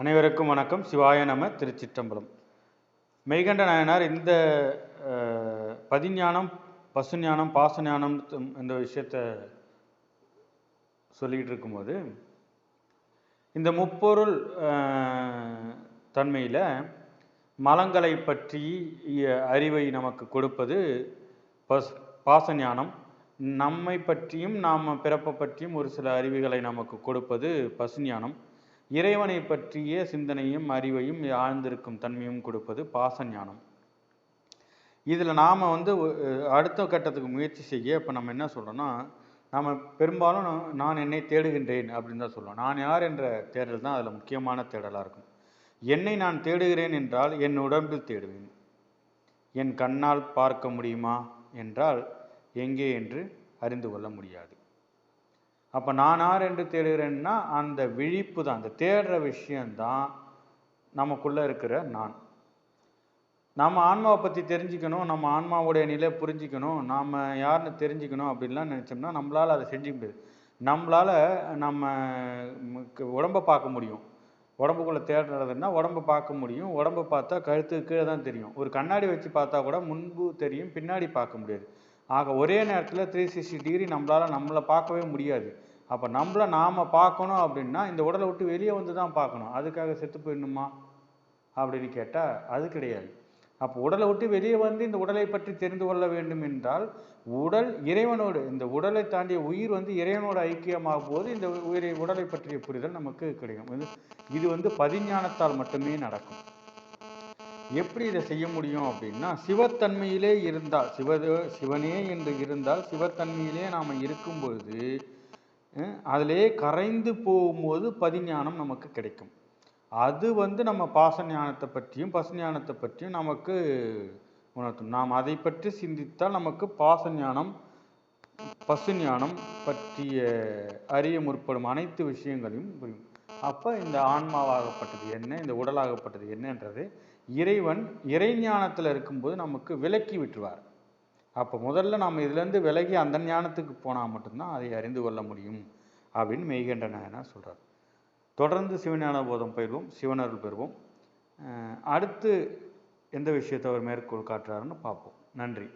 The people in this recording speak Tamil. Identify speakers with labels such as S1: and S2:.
S1: அனைவருக்கும் வணக்கம். சிவாய நம திருச்சிற்றம்பலம். மெய்கண்ட நாயனார் இந்த பதிஞானம் பசுஞானம் பாசஞானம் இந்த விஷயத்த சொல்லிக்கிட்டு இருக்கும்போது இந்த முப்பொருள் தன்மையில் மலங்களை பற்றி அறிவை நமக்கு கொடுப்பது பஸ் பாசஞானம். நம்மை பற்றியும் நாம் பிறப்பை பற்றியும் ஒரு சில அறிவுகளை நமக்கு கொடுப்பது பசுஞானம். இறைவனை பற்றிய சிந்தனையும் அறிவையும் ஆழ்ந்திருக்கும் தன்மையும் கொடுப்பது பாச ஞானம் இதில் நாம் வந்து அடுத்த கட்டத்துக்கு முயற்சி செய்ய இப்போ நம்ம என்ன சொல்கிறோன்னா நாம் பெரும்பாலும் நான் நான் என்னை தேடுகின்றேன் அப்படின்னு தான் சொல்லுவோம் நான் யார் என்ற தேடல் தான் அதில் முக்கியமான தேடலாக இருக்கும். என்னை நான் தேடுகிறேன் என்றால் என் உடம்பில் தேடுவேன். என் கண்ணால் பார்க்க முடியுமா என்றால் எங்கே என்று அறிந்து கொள்ள முடியாது. அப்போ நான் யார் என்று தேடுகிறேன்னா அந்த விழிப்பு தான் அந்த தேடுற விஷயந்தான் நமக்குள்ளே இருக்கிற நான். நம்ம ஆன்மாவை பற்றி தெரிஞ்சுக்கணும் நம்ம ஆன்மாவுடைய நிலை புரிஞ்சிக்கணும் நாம் யாருன்னு தெரிஞ்சுக்கணும் அப்படின்லாம் நினச்சோம்னா நம்மளால் அதை செஞ்சுக்க முடியாது. நம்மளால் நம்ம உடம்பை பார்க்க முடியும். உடம்புக்குள்ளே தேடுறதுன்னா உடம்பை பார்க்க முடியும். உடம்பை பார்த்தா கழுத்துக்கு கீழே தான் தெரியும். ஒரு கண்ணாடி வச்சு பார்த்தா கூட முன்பு தெரியும் பின்னாடி பார்க்க முடியாது. ஆக ஒரே நேரத்தில் த்ரீ சிக்ஸ்டி டிகிரி நம்மளால் நம்மளை பார்க்கவே முடியாது. அப்போ நம்மளை நாம் பார்க்கணும் அப்படின்னா இந்த உடலை விட்டு வெளியே வந்து தான் பார்க்கணும். அதுக்காக செத்து போயிடணுமா? அப்படின்னு கேட்டால் அது கிடையாது. அப்போ உடலை விட்டு வெளியே வந்து இந்த உடலை பற்றி தெரிந்து கொள்ள வேண்டும் என்றால் உடல் இறைவனோடு இந்த உடலை தாண்டிய உயிர் வந்து இறைவனோடு ஐக்கியமாகும் போது இந்த உயிரை உடலை பற்றிய புரிதல் நமக்கு கிடைக்கும். இது இது வந்து பதிஞானத்தால் மட்டுமே நடக்கும். எப்படி இதை செய்ய முடியும் அப்படின்னா சிவத்தன்மையிலே இருந்தால் சிவ சிவனே என்று இருந்தால் சிவத்தன்மையிலே நாம் இருக்கும்பொழுது அதிலே கரைந்து போகும்போது பதிஞானம் நமக்கு கிடைக்கும். அது வந்து நம்ம பாச ஞானத்தை பற்றியும் பசு ஞானத்தை பற்றியும் நமக்கு உணர்த்தும். நாம் அதை பற்றி சிந்தித்தால் நமக்கு பாச ஞானம் பசு ஞானம் பற்றிய அறிய முற்படும் அனைத்து விஷயங்களையும் புரியும். அப்போ இந்த ஆன்மாவாகப்பட்டது என்ன இந்த உடலாகப்பட்டது என்னன்றது இறைவன் இறைஞானத்தில் இருக்கும்போது நமக்கு விலக்கி விட்டுருவார். அப்போ முதல்ல நாம் இதுலேருந்து விலகி அந்த ஞானத்துக்கு போனால் மட்டும்தான் அதை அறிந்து கொள்ள முடியும் அப்படின்னு மெய்கண்ட நாயனார் சொல்கிறார் தொடர்ந்து சிவஞான போதம் பயிர்வோம் சிவனருள் பெறுவோம். அடுத்து எந்த விஷயத்தை அவர் மேற்கோள் காட்டுறாருன்னு பார்ப்போம். நன்றி.